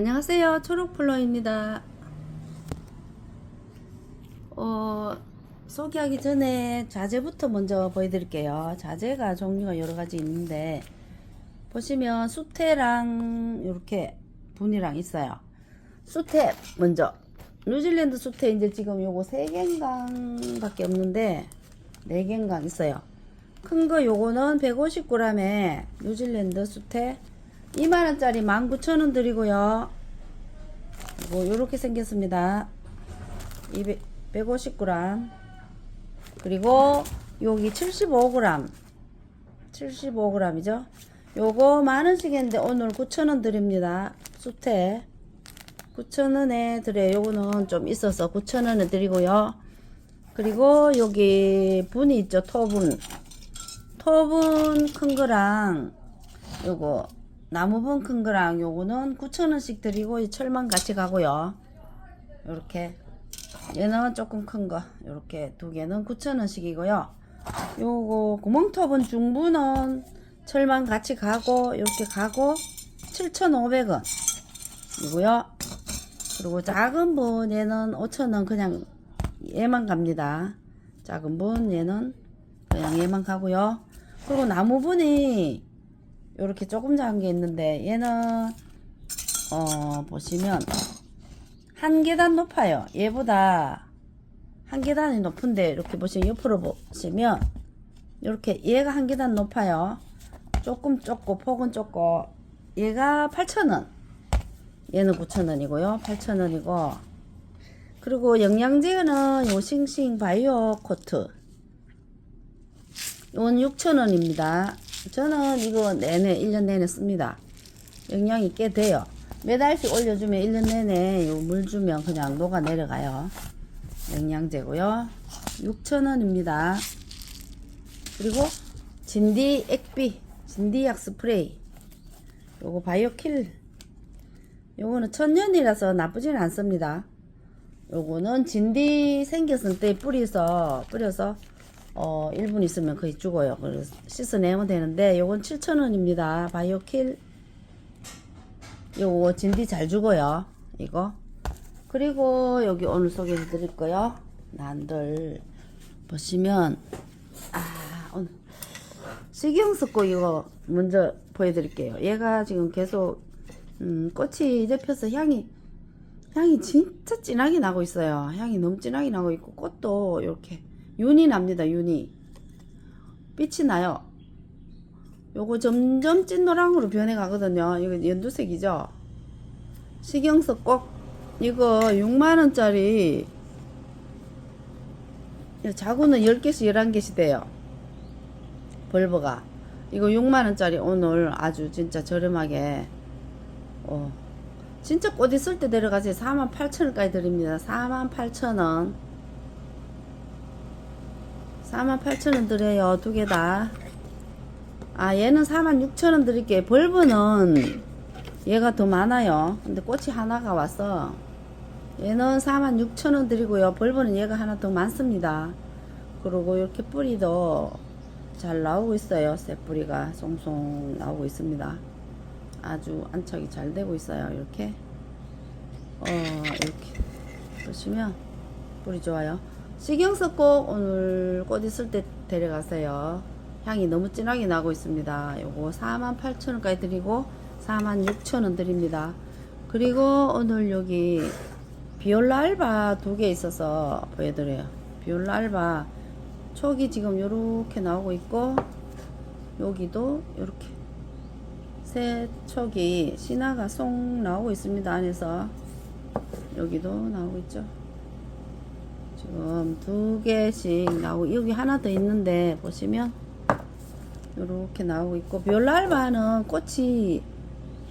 안녕하세요. 초록플로입니다. 어, 소개하기 전에 자재부터 먼저 보여드릴게요. 자재가 종류가 여러 가지 있는데, 보시면 수태랑 이렇게 분이랑 있어요. 수태 먼저. 뉴질랜드 수태 이제 지금 요거 3개인강 밖에 없는데, 4개인강 있어요. 큰 거 요거는 150g에 뉴질랜드 수태 2만원짜리 19,000원 드리고요. 뭐 요렇게 생겼습니다. 200, 150g 그리고 여기 75g 75g이죠. 요거 만원씩 했는데 오늘 9,000원 드립니다. 수태 9,000원에 드려요. 요거는 좀 있어서 9,000원에 드리고요. 그리고 여기 분이 있죠. 토분 토분 큰 거랑 요거 나무분 큰 거랑 요거는 9,000원씩 드리고 이 철만 같이 가고요. 요렇게 얘는 조금 큰 거. 요렇게 두 개는 9,000원씩이고요. 요거 구멍톱은 중부는 철만 같이 가고 요렇게 가고 7,500원 이고요. 그리고 작은 분 얘는 5,000원 그냥 얘만 갑니다. 작은 분 얘는 그냥 얘만 가고요. 그리고 나무분이 요렇게 조금 작은 게 있는데 얘는 어 보시면 한 계단 높아요. 얘보다 한 계단이 높은데 이렇게 보시면 옆으로 보시면 이렇게 얘가 한 계단 높아요. 조금 좁고 폭은 좁고 얘가 8,000원. 얘는 9,000원이고요. 8,000원이고 그리고 영양제는 요 싱싱 바이오 코트 이건 6,000원입니다. 저는 이거 내내 1년 내내 씁니다. 영양이 꽤 돼요. 매달씩 올려주면 1년 내내 요물 주면 그냥 녹아 내려가요. 영양제고요. 6,000원입니다. 그리고 진디 액비, 진디약 스프레이. 요거 바이오킬. 요거는 천년이라서 나쁘진 않습니다. 요거는 진디 생겼을 때 뿌리서 뿌려서 어 1분 있으면 거의 죽어요. 그래서 씻어내면 되는데 요건 7,000원입니다. 바이오킬 요거 진디 잘 죽어요. 이거 그리고 여기 오늘 소개해 드릴 거요. 난들 보시면 아 오늘 식용 석고 이거 먼저 보여드릴게요. 얘가 지금 계속 음, 꽃이 잡혀서 향이 향이 진짜 진하게 나고 있어요. 향이 너무 진하게 나고 있고 꽃도 이렇게 윤이 납니다. 윤이 빛이 나요. 요거 점점 찐 노랑으로 변해 가거든요. 이거 연두색이죠. 식용석 꼭 이거 6만원짜리 자구는 10개씩 11개씩 돼요. 벌버가 이거 6만원짜리 오늘 아주 진짜 저렴하게 어, 진짜 꽃 있을 때 데려가세요. 48,000원까지 드립니다. 48,000원 48,000원 드려요. 두 개 다. 아, 얘는 46,000원 드릴게요. 벌브는 얘가 더 많아요. 근데 꽃이 하나가 와서 얘는 46,000원 드리고요. 벌브는 얘가 하나 더 많습니다. 그리고 이렇게 뿌리도 잘 나오고 있어요. 새 뿌리가 송송 나오고 있습니다. 아주 안착이 잘 되고 있어요. 이렇게. 어, 이렇게. 보시면 뿌리 좋아요. 식용석 꼭 오늘 꽃 있을 때 데려가세요. 향이 너무 진하게 나고 있습니다. 요거 48,000원까지 드리고 46,000원 드립니다. 그리고 오늘 여기 비올라 알바 두 개 있어서 보여드려요. 비올라 알바 촉이 지금 요렇게 나오고 있고 여기도 요렇게 새 촉이 신화가 쏙 나오고 있습니다. 안에서 여기도 나오고 있죠. 지금 두 개씩 나오고 여기 하나 더 있는데 보시면 이렇게 나오고 있고 별 알바는 꽃이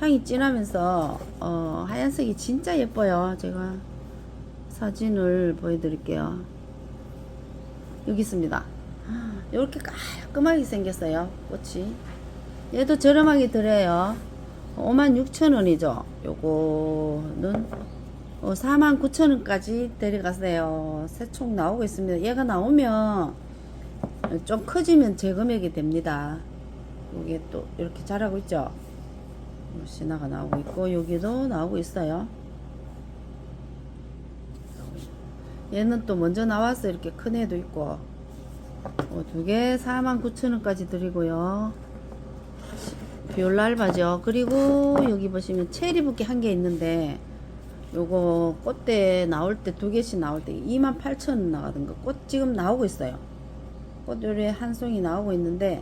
향이 진하면서 어, 하얀색이 진짜 예뻐요. 제가 사진을 보여드릴게요. 여기 있습니다. 이렇게 깔끔하게 생겼어요. 꽃이. 얘도 저렴하게 드려요. 56,000원이죠. 요거는 어, 49,000원까지 데려가세요. 새총 나오고 있습니다. 얘가 나오면 좀 커지면 재금액이 됩니다. 이게 또 이렇게 자라고 있죠. 신화가 나오고 있고 여기도 나오고 있어요. 얘는 또 먼저 나왔어 이렇게 큰 애도 있고 어, 두개 49,000원까지 드리고요. 비올라 알바죠. 그리고 여기 보시면 체리 붓기 한 개 있는데 요거 꽃대 나올 때 두 개씩 나올 때 28,000원 나가던 거꽃 지금 나오고 있어요. 꽃 요래 한 송이 나오고 있는데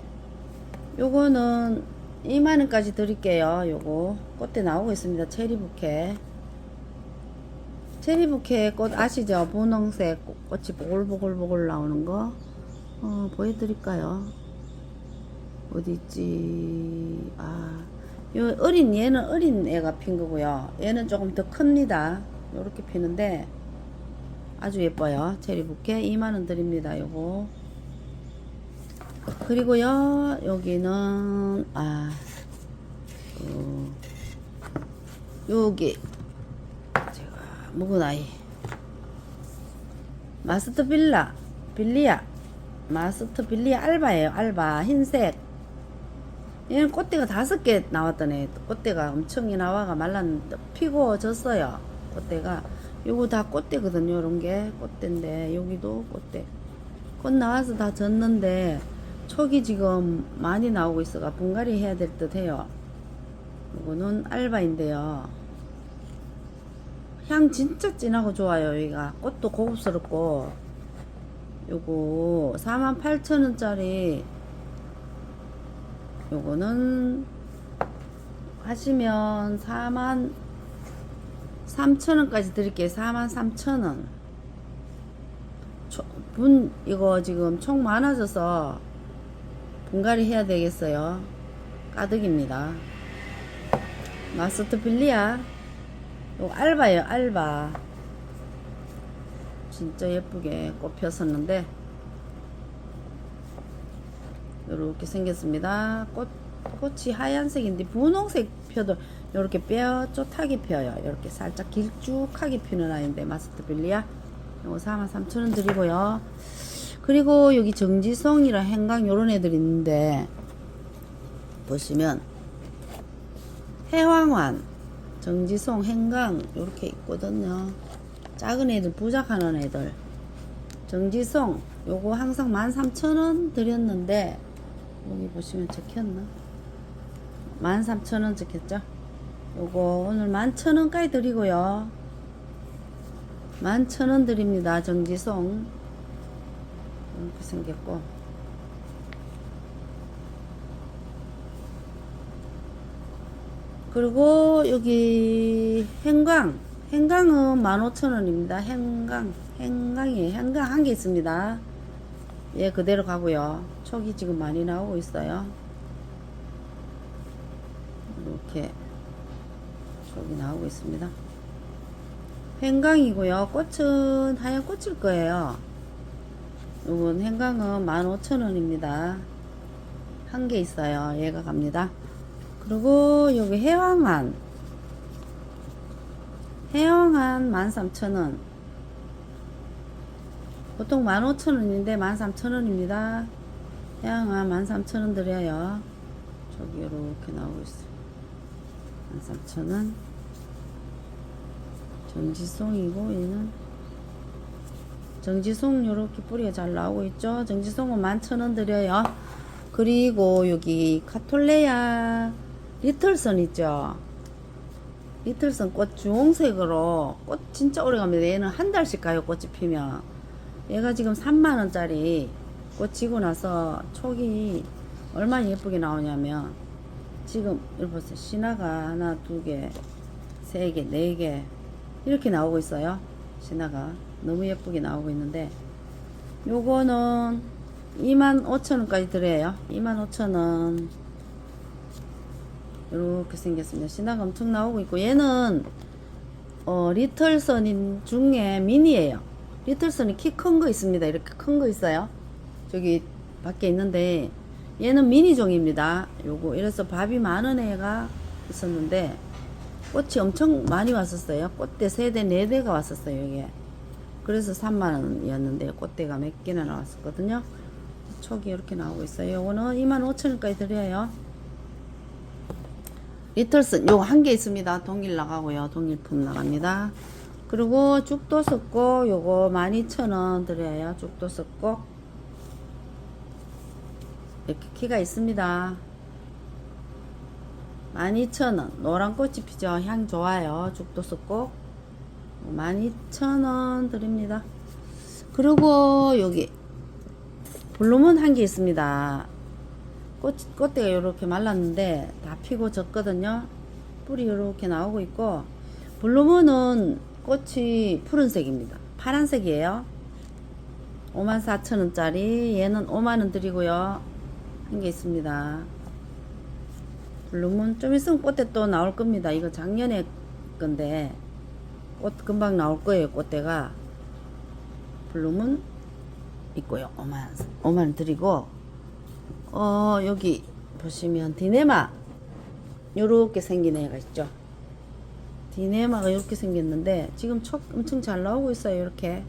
요거는 2만원까지 드릴게요. 요거 꽃대 나오고 있습니다. 체리 부케 체리 부케 꽃 아시죠? 분홍색 꽃- 꽃이 보글보글보글 나오는 거 어, 보여드릴까요? 어디 있지? 아, 요 어린 얘는 어린 애가 핀 거고요. 얘는 조금 더 큽니다. 요렇게 피는데 아주 예뻐요. 체리 부케 2만 원 드립니다. 요거. 그리고요 여기는 아 어, 여기 제가 묵은 아이 마스터 빌라 빌리아 마스터 빌리아 알바예요 알바 흰색 얘는 꽃대가 다섯 개 나왔더네. 꽃대가 엄청 나와가 말랐는데 피고 졌어요. 꽃대가. 요거 다 꽃대거든요 요런 게. 꽃대인데 여기도 꽃대. 꽃 나와서 다 졌는데 촉이 지금 많이 나오고 있어가 분갈이 해야 될 듯 해요. 요거는 알바인데요. 향 진짜 진하고 좋아요 여기가. 꽃도 고급스럽고. 요거 48,000원짜리 요거는 하시면 4만 3천원까지 드릴게요. 4만 3천원. 분 이거 지금 총 많아져서 분갈이 해야 되겠어요. 가득입니다. 마스터 빌리아 요 알바예요 알바. 진짜 예쁘게 꽃 폈었는데 요렇게 생겼습니다. 꽃, 꽃이 하얀색인데 분홍색 펴도 요렇게 뼈쪽하게 펴요. 요렇게 살짝 길쭉하게 피는 아이인데 마스터 빌리아 요거 43,000원 드리고요. 그리고 여기 정지성이랑 행강 요런 애들 있는데 보시면 해왕환 정지송 행강 요렇게 있거든요. 작은 애들 부작하는 애들. 정지송 요거 항상 13,000원 드렸는데 여기 보시면 적혔나? 13,000원 적혔죠? 요거 오늘 11,000원까지 드리고요. 11,000원 드립니다 정지송. 이렇게 생겼고. 그리고 여기 행강. 행강은 15,000원입니다. 행강. 행강이 행강 한 개 있습니다. 예 그대로 가고요 촉이 지금 많이 나오고 있어요 이렇게 촉이 나오고 있습니다 행강이고요 꽃은 하얀 꽃일 거예요 요건 행강은 15,000원입니다. 한 개 있어요. 얘가 갑니다. 그리고 여기 해왕한 해왕한 13,000원 보통 15,000원인데 13,000원입니다. 해왕한 13,000원 드려요. 저기 이렇게 나오고 있어요. 13,000원. 전지송이고 얘는? 정지송 요렇게 뿌리가 잘 나오고 있죠? 정지송은 11,000원 드려요. 그리고 여기 카톨레아 리틀선 있죠? 리틀선 꽃 주홍색으로 꽃 진짜 오래 갑니다 얘는 한 달씩 가요 꽃이 피면. 얘가 지금 3만원짜리 꽃 지고 나서 촉이 얼마나 예쁘게 나오냐면 지금 여기 보세요. 신화가 하나 두개세개네 개 이렇게 나오고 있어요. 신화가 너무 예쁘게 나오고 있는데 요거는 25,000원까지 드려요. 25,000원. 이렇게 생겼습니다. 신화가 엄청 나오고 있고 얘는 어, 리틀선인 중에 미니에요. 리틀선이 키 큰 거 있습니다. 이렇게 큰 거 있어요 저기 밖에 있는데 얘는 미니종입니다 요거 이래서 밥이 많은 애가 있었는데 꽃이 엄청 많이 왔었어요 꽃대 세대 네대가 왔었어요 이게 그래서 3만원이었는데 꽃대가 몇 개나 나왔었거든요 촉이 이렇게 나오고 있어요 요거는 25,000원까지 드려요 리틀슨 요거 한 개 있습니다. 동일 나가고요. 동일품 나갑니다. 그리고 죽도 섞고 요거 12,000원 드려요. 죽도 섞고 이렇게 키가 있습니다. 12,000원 노란 꽃이 피죠. 향 좋아요. 죽도 섞고 12,000원 드립니다. 그리고 여기 블루문 한 개 있습니다. 꽃, 꽃대가 이렇게 말랐는데 다 피고 졌거든요. 뿌리 이렇게 나오고 있고 블루문은 꽃이 푸른색입니다. 파란색이에요. 54,000원짜리 얘는 5만원 드리고요. 한개 있습니다. 블루문 좀 있으면 꽃대 또 나올 겁니다. 이거 작년에 건데 꽃 금방 나올 거예요. 꽃대가 블루문 있고요. 5만 5만 드리고 어 여기 보시면 디네마 요렇게 생긴 애가 있죠. 디네마가 이렇게 생겼는데 지금 촉 엄청 잘 나오고 있어요. 이렇게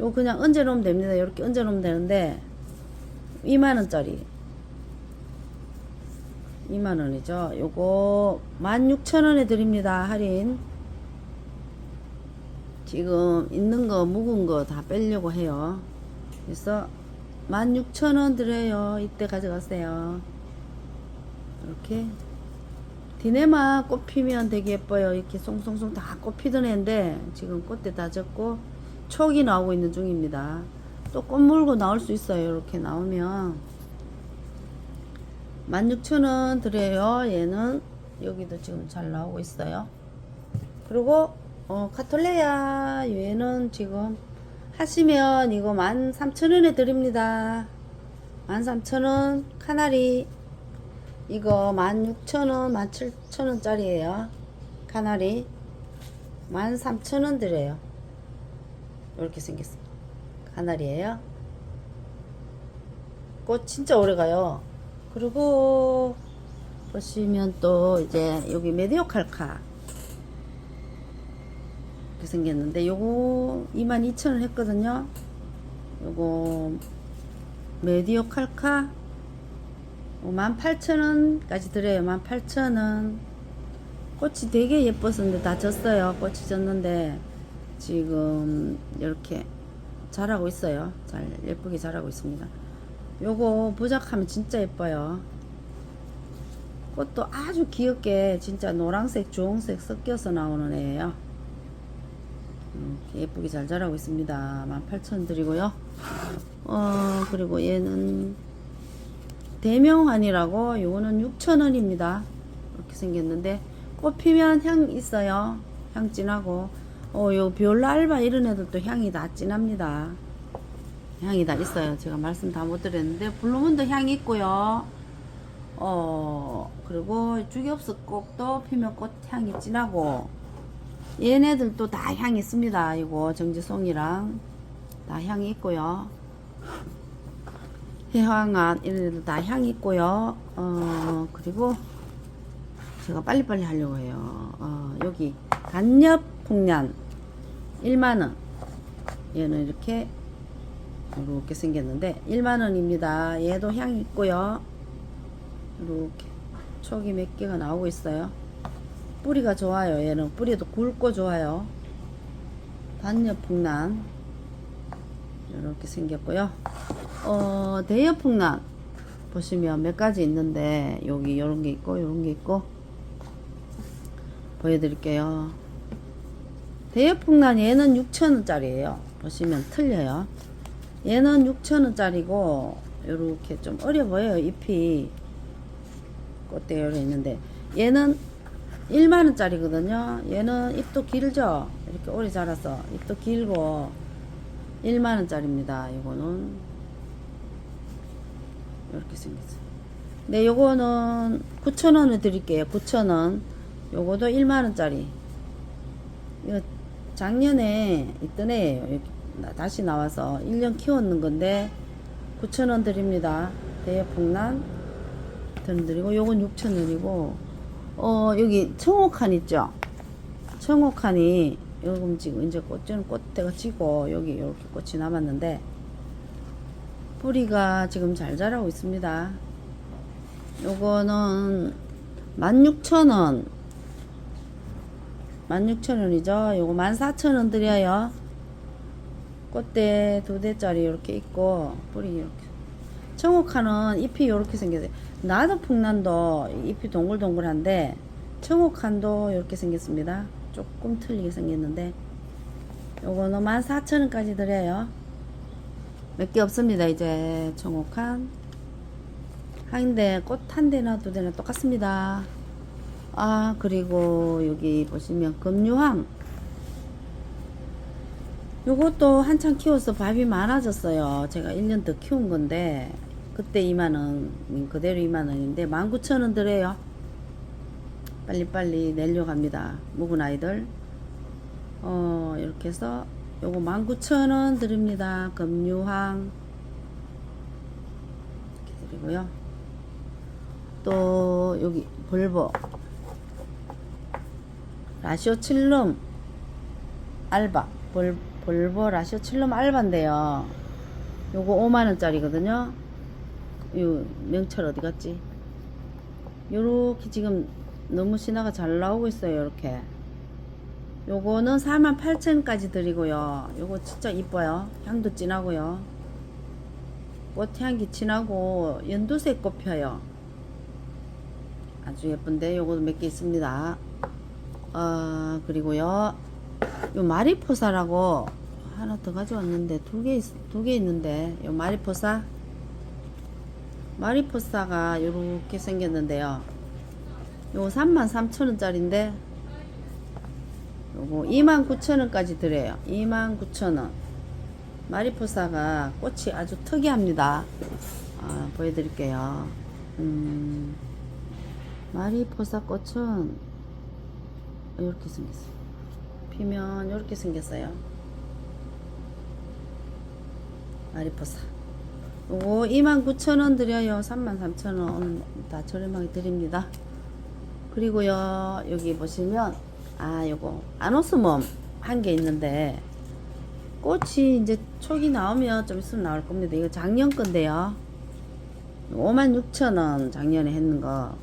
요 그냥 얹어 놓으면 됩니다. 이렇게 얹어 놓으면 되는데 2만 원짜리 2만 원이죠. 요거 16,000원에 드립니다. 할인. 지금 있는 거 묵은 거 다 빼려고 해요. 그래서 16,000원 드려요. 이때 가져가세요. 이렇게 디네마 꽃 피면 되게 예뻐요. 이렇게 송송송 다 꽃 피던 애인데 지금 꽃대 다 졌고 촉이 나오고 있는 중입니다. 또 꽃 물고 나올 수 있어요. 이렇게 나오면 16,000원 드려요. 얘는 여기도 지금 잘 나오고 있어요. 그리고 어, 카톨레아 얘는 지금 하시면 이거 13,000원에 드립니다. 13,000원 카나리 이거 16,000원, 17,000원 짜리예요. 카나리 13,000원 드려요. 이렇게 생겼어요. 카나리예요. 꽃 진짜 오래 가요. 그리고 보시면 또 이제 여기 메디오 칼카 이렇게 생겼는데 요거 22,000원 했거든요. 요거 메디오 칼카 18,000원까지 드려요. 18,000원. 꽃이 되게 예뻤었는데 다 졌어요. 꽃이 졌는데 지금 이렇게 자라고 있어요. 잘 예쁘게 자라고 있습니다. 요거 부작하면 진짜 예뻐요. 꽃도 아주 귀엽게 진짜 노란색, 주홍색 섞여서 나오는 애예요. 이렇게 예쁘게 잘 자라고 있습니다. 18,000원 드리고요. 어, 그리고 얘는 대명환이라고 요거는 6,000원입니다. 이렇게 생겼는데 꽃 피면 향 있어요. 향 진하고 어, 요 비올라 알바 이런 애들도 향이 다 진합니다. 향이 다 있어요. 제가 말씀 다 못 드렸는데 블루문도 향이 있고요. 어 그리고 주겹석 꽃도 피면 꽃 향이 진하고 얘네들도 다 향이 있습니다. 이거 정지송이랑 다 향이 있고요. 해황안 애들 다 향이 있고요. 어 그리고 제가 빨리빨리 하려고 해요. 어, 여기 간엽 풍년 1만원 얘는 이렇게 이렇게 생겼는데 1만원입니다. 얘도 향이 있고요. 이렇게 촉이 몇 개가 나오고 있어요. 뿌리가 좋아요. 얘는 뿌리도 굵고 좋아요. 단엽풍란 이렇게 생겼고요. 어, 대엽풍란 보시면 몇 가지 있는데 여기 이런 게 있고 이런 게 있고 보여드릴게요. 대엽풍란 얘는 6천원짜리예요. 보시면 틀려요. 얘는 6천원짜리고 이렇게 좀 어려 보여요. 잎이 꽃대 열려 있는데 얘는 1만원짜리거든요. 얘는 잎도 길죠. 이렇게 오래 자라서 잎도 길고 1만원짜리입니다. 이거는 이렇게 생겼어요. 네, 요거는 9,000원을 드릴게요. 9,000원. 요거도 1만원짜리. 이거 작년에 있던 애예요. 다시 나와서 1년 키웠는 건데 9,000원 드립니다. 대여풍란 드리고 요건 6,000원이고 어 여기 청옥한 있죠? 청옥한이 요금 지금 이제 꽃은 꽃대가 지고 여기 이렇게 꽃이 남았는데 뿌리가 지금 잘 자라고 있습니다. 요거는 16,000원 16,000원이죠 요거 14,000원 드려요 꽃대 두 대짜리 이렇게 있고 뿌리 이렇게. 청옥한은 잎이 이렇게 생겼어요. 나도 풍란도 잎이 동글동글한데 청옥한도 이렇게 생겼습니다. 조금 틀리게 생겼는데. 요거는 14,000원까지 드려요. 몇 개 없습니다 이제 청옥한. 한대 꽃 한 대나 두 대나 똑같습니다. 아 그리고 여기 보시면 금유황 요것도 한참 키워서 밥이 많아졌어요. 제가 1년 더 키운 건데 그때 2만원 그대로 2만원인데 19,000원 드려요. 빨리빨리 내려고 합니다. 묵은 아이들. 어 이렇게 해서 요거 19,000원 드립니다. 금유황. 이렇게 드리고요. 또 여기 볼보. 라시오 칠룸 알바. 볼, 볼보 라시오 칠룸 알바인데요. 요거 5만원짜리거든요. 요 명찰 어디 갔지? 요렇게 지금 너무 신화가 잘 나오고 있어요 요렇게. 요거는 48,000원까지 드리고요. 요거 진짜 이뻐요. 향도 진하고요. 꽃향기 진하고 연두색 꽃 펴요. 아주 예쁜데 요것도 몇 개 있습니다. 어 그리고요 요 마리포사라고 하나 더 가져왔는데 두 개 두 개 있는데 요 마리포사? 마리포사가 요렇게 생겼는데요. 요거 33,000원짜리인데 요거 29,000원까지 드려요. 29,000원. 마리포사가 꽃이 아주 특이합니다. 아, 보여드릴게요. 음, 마리포사 꽃은 이렇게 생겼어요 피면 이렇게 생겼어요. 마리포사. 요거 29,000원 드려요. 33,000원 오늘 다 저렴하게 드립니다. 그리고요 여기 보시면 아 요거 아노스멈 한 개 있는데 꽃이 이제 촉이 나오면 좀 있으면 나올 겁니다. 이거 작년 건데요. 56,000원 작년에 했는 거.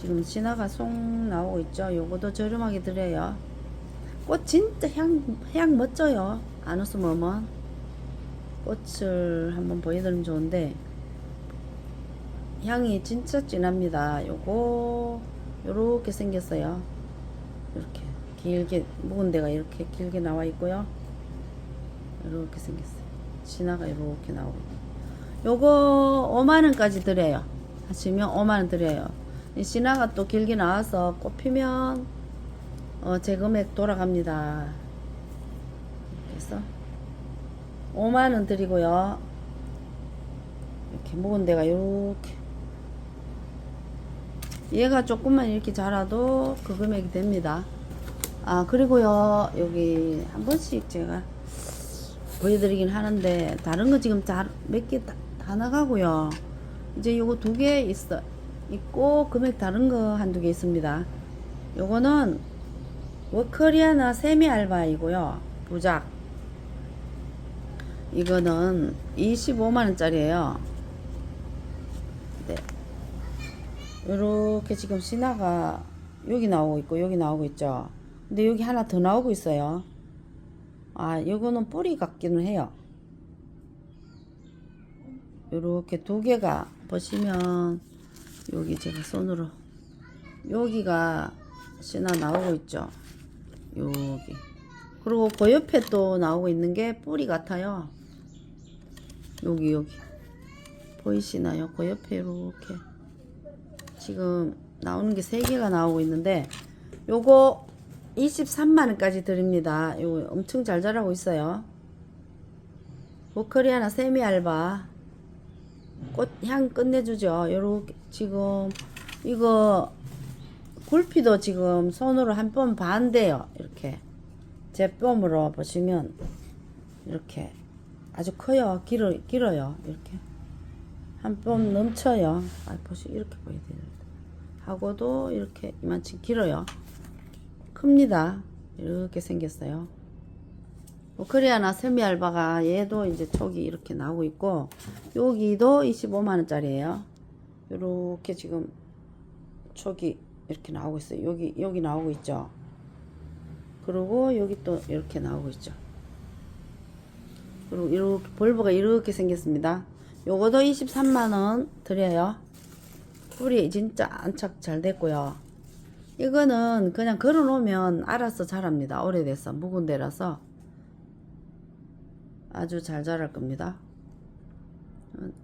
지금 신화가 쏙 나오고 있죠. 요거도 저렴하게 드려요 꽃 진짜 향, 향 멋져요. 아노스멈은 꽃을 한번 보여드리면 좋은데 향이 진짜 진합니다. 요거 요렇게 생겼어요. 이렇게 길게 묵은 데가 이렇게 길게 나와 있고요. 이렇게 생겼어요. 신화가 이렇게 나오고. 요거 5만원까지 드려요. 하시면 5만원 드려요. 이 신화가 또 길게 나와서 꽃 피면 어, 제 금액 돌아갑니다. 그래서 5만원 드리고요. 이렇게 묵은 데가 이렇게. 얘가 조금만 이렇게 자라도 그 금액이 됩니다. 아 그리고요 여기 한 번씩 제가 보여드리긴 하는데 다른 거 지금 몇 개다 나가고요. 이제 요거 두 개 있어 있고 금액 다른 거 한두 개 있습니다. 요거는 워커리아나 세미 알바이고요. 부작. 이거는 25만원짜리에요. 네. 요렇게 지금 신화가 여기 나오고 있고 여기 나오고 있죠. 근데 여기 하나 더 나오고 있어요. 아 요거는 뿌리 같기는 해요. 요렇게 두 개가 보시면 여기 제가 손으로 여기가 신화 나오고 있죠 여기 그리고 그 옆에 또 나오고 있는 게 뿌리 같아요. 여기 여기. 보이시나요? 그 옆에 이렇게. 지금 나오는 게세 개가 나오고 있는데 요거 23만원까지 드립니다. 요거 엄청 잘 자라고 있어요. 보커리아나 세미 알바. 꽃향 끝내주죠. 요렇게 지금 이거 굴피도 지금 손으로 한번반 돼요. 이렇게. 제 뼘으로 보시면 이렇게 아주 커요. 길어, 길어요. 이렇게. 한 뼘 넘쳐요. 아 보시 이렇게 보여드려요. 하고도 이렇게 이만큼 길어요. 큽니다. 이렇게 생겼어요. 뭐 코리아나 세미 알바가 얘도 이제 촉이 이렇게 나오고 있고 여기도 25만원짜리예요. 이렇게 지금 촉이 이렇게 나오고 있어요. 여기 여기 나오고 있죠. 그리고 여기 또 이렇게 나오고 있죠. 그리고 이렇게 볼브가 이렇게 생겼습니다. 요거도 23만 원 드려요. 뿔이 진짜 안착 잘 됐고요. 이거는 그냥 걸어 놓으면 알아서 자랍니다. 오래돼서 묵은 데라서 아주 잘 자랄 겁니다.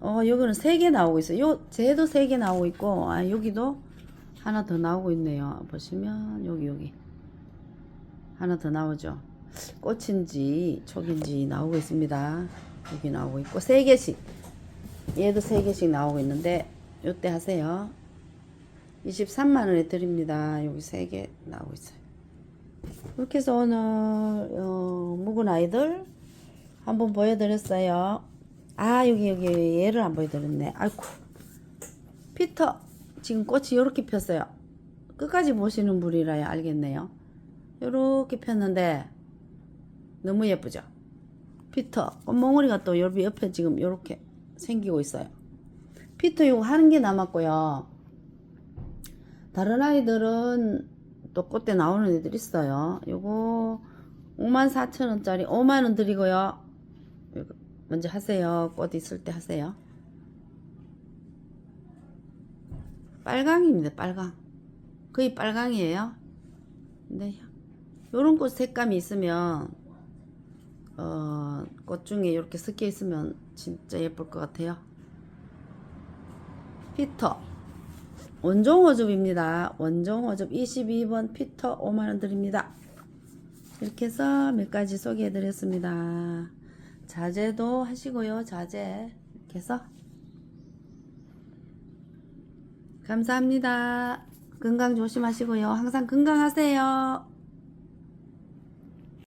어, 여기는 세개 나오고 있어요. 요, 쟤도 세개 나오고 있고, 아, 여기도 하나 더 나오고 있네요. 보시면, 여기, 여기. 하나 더 나오죠. 꽃인지, 촉인지 나오고 있습니다. 여기 나오고 있고, 세 개씩. 얘도 세 개씩 나오고 있는데, 요때 하세요. 23만 원에 드립니다. 여기 세 개 나오고 있어요. 이렇게 해서 오늘, 어, 묵은 아이들 한번 보여드렸어요. 아 여기 여기 얘를 안 보여드렸네 아이고 피터 지금 꽃이 이렇게 폈어요. 끝까지 보시는 분이라야 알겠네요. 이렇게 폈는데 너무 예쁘죠? 피터 꽃몽우리가 또 여기 옆에 지금 이렇게 생기고 있어요. 피터 이거 하는 게 남았고요. 다른 아이들은 또 꽃대 나오는 애들 있어요. 요거 54,000원짜리 5만원 드리고요. 먼저 하세요. 꽃 있을 때 하세요. 빨강입니다. 빨강. 거의 빨강이에요. 근데 요런 꽃 색감이 있으면 어, 꽃 중에 이렇게 섞여 있으면 진짜 예쁠 것 같아요. 피터 원종 호접입니다. 원종 호접 22번 피터 5만원 드립니다. 이렇게 해서 몇 가지 소개해 드렸습니다. 자제도 하시고요. 자제 이렇게 해서 감사합니다. 건강 조심하시고요. 항상 건강하세요.